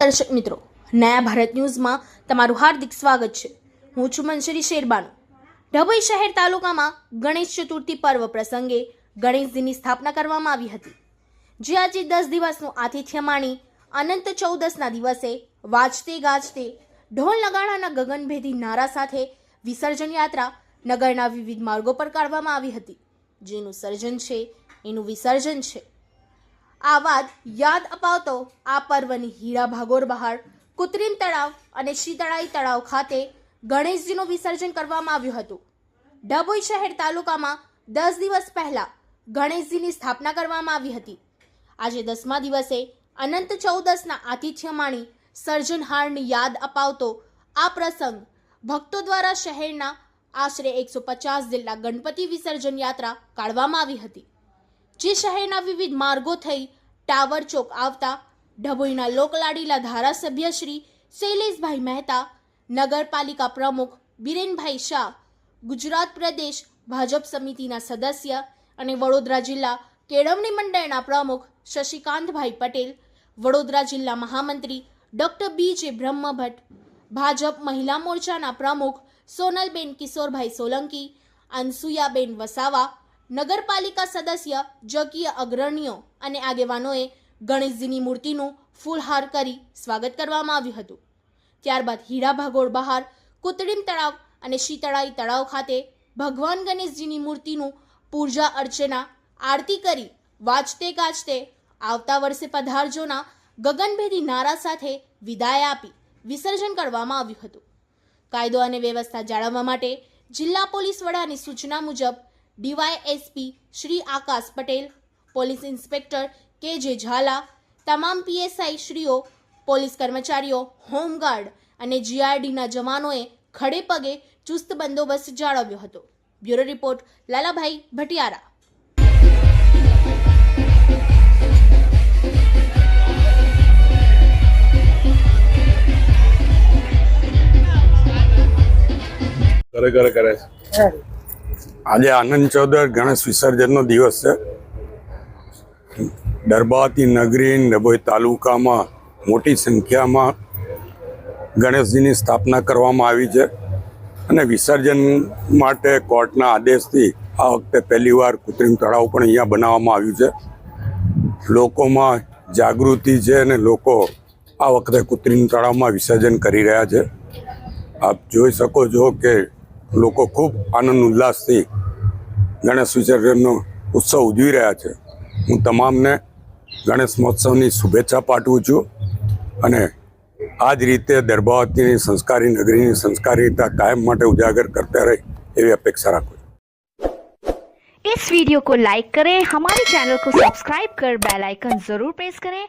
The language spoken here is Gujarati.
દર્શક મિત્રો. નયા ભારત ન્યૂઝમાં તમારું હાર્દિક સ્વાગત છે. હું છું મંશરી શેરબાનુ. ડભોઈ શહેર તાલુકામાં ગણેશ ચતુર્થી પર્વ પ્રસંગે ગણેશજીની સ્થાપના કરવામાં આવી હતી. જે આજે દસ દિવસનું આતિથ્ય માણી અનંત ચૌદસના દિવસે વાજતે ગાજતે ઢોલ નગાડાના ગગનભેદી નારા સાથે વિસર્જન યાત્રા નગરના વિવિધ માર્ગો પર કાઢવામાં આવી હતી. જેનું સર્જન છે, એનું વિસર્જન છે. આ વાત યાદ અપાવતો આ પર્વની હીરા ભાગોર બહાર, કૃત્રિમ તળાવ અને શીતળાઈ તળાવ ખાતે ગણેશજીનું વિસર્જન કરવામાં આવ્યું હતું. ડભોઈ શહેર તાલુકામાં દસ દિવસ પહેલા ગણેશજીની સ્થાપના કરવામાં આવી હતી. આજે દસમા દિવસે અનંત ચૌદસના આતિથ્ય માણી સર્જનહારની યાદ અપાવતો આ પ્રસંગ ભક્તો દ્વારા શહેરના આશરે એકસો પચાસ જેટલા ગણપતિ વિસર્જન યાત્રા કાઢવામાં આવી હતી. જે શહેરના વિવિધ માર્ગો થઈ ટાવર ચોક આવતા ડભોઈના લોકલાડીલા ધારાસભ્ય શ્રી શૈલેષભાઈ મહેતા, નગરપાલિકા પ્રમુખ બિરેનભાઈ શાહ, ગુજરાત પ્રદેશ ભાજપ સમિતિના સદસ્ય અને વડોદરા જિલ્લા કેળવણી મંડળના પ્રમુખ શશિકાંતભાઈ પટેલ, વડોદરા જિલ્લા મહામંત્રી ડોક્ટર બી જે બ્રહ્મભટ્ટ, ભાજપ મહિલા મોરચાના પ્રમુખ સોનલબેન કિશોરભાઈ સોલંકી, અનસુયાબેન વસાવા નગરપાલિકા સદસ્ય, જકીય અગ્રણીઓ અને આગેવાનોએ ગણેશજીની મૂર્તિનું ફૂલહાર કરી સ્વાગત કરવામાં આવ્યું હતું. ત્યારબાદ હીરા ભાગોળ બહાર, કૃત્રિમ તળાવ અને શીતળાઈ તળાવ ખાતે ભગવાન ગણેશજીની મૂર્તિનું પૂજા અર્ચના, આરતી કરી વાંચતે ગાજતે આવતા વર્ષે પધારજોના ગગનભેદી નારા સાથે વિદાય આપી વિસર્જન કરવામાં આવ્યું હતું. કાયદો અને વ્યવસ્થા જાળવવા માટે જિલ્લા પોલીસ વડાની સૂચના મુજબ DYSP Shri Akash Patel police inspector K J Zala તમામ પીએસઆઈ શ્રીઓ પોલીસ કર્મચારીઓ હોમગાર્ડ અને જીઆરડીના જવાનોએ ખડે પગે ચુસ્ત બંદોબસ્ત જાળવ્યો હતો. Bureau report Lalabhai Bhatiyara. કરે કરે કરે છે. આજે આનંદ ચૌદર ગણેશ વિસર્જનનો દિવસ છે. ડરબાતી નગરી ડભોઈ તાલુકામાં મોટી સંખ્યામાં ગણેશજીની સ્થાપના કરવામાં આવી છે અને વિસર્જન માટે કોર્ટના આદેશથી આ વખતે પહેલીવાર કૃત્રિમ તળાવ પણ અહીંયા બનાવવામાં આવ્યું છે. લોકોમાં જાગૃતિ છે અને લોકો આ વખતે કૃત્રિમ તળાવમાં વિસર્જન કરી રહ્યા છે. આપ જોઈ શકો છો કે લોકો ખૂબ આનંદ ઉલ્લાસથી ગણેશ વિસર્જનનો ઉત્સવ ઉજવી રહ્યા છે હું તમામને ગણેશ મહોત્સવની શુભેચ્છા પાઠવું છું અને આ જ રીતે દરબાવતીની સંસ્કારી નગરીની સંસ્કારિતા કાયમ માટે ઉજાગર કરતા રહે એવી અપેક્ષા રાખું છું इस वीडियो को लाइक करें हमारे चैनल को सब्सक्राइब कर बेल आइकन जरूर प्रेस करें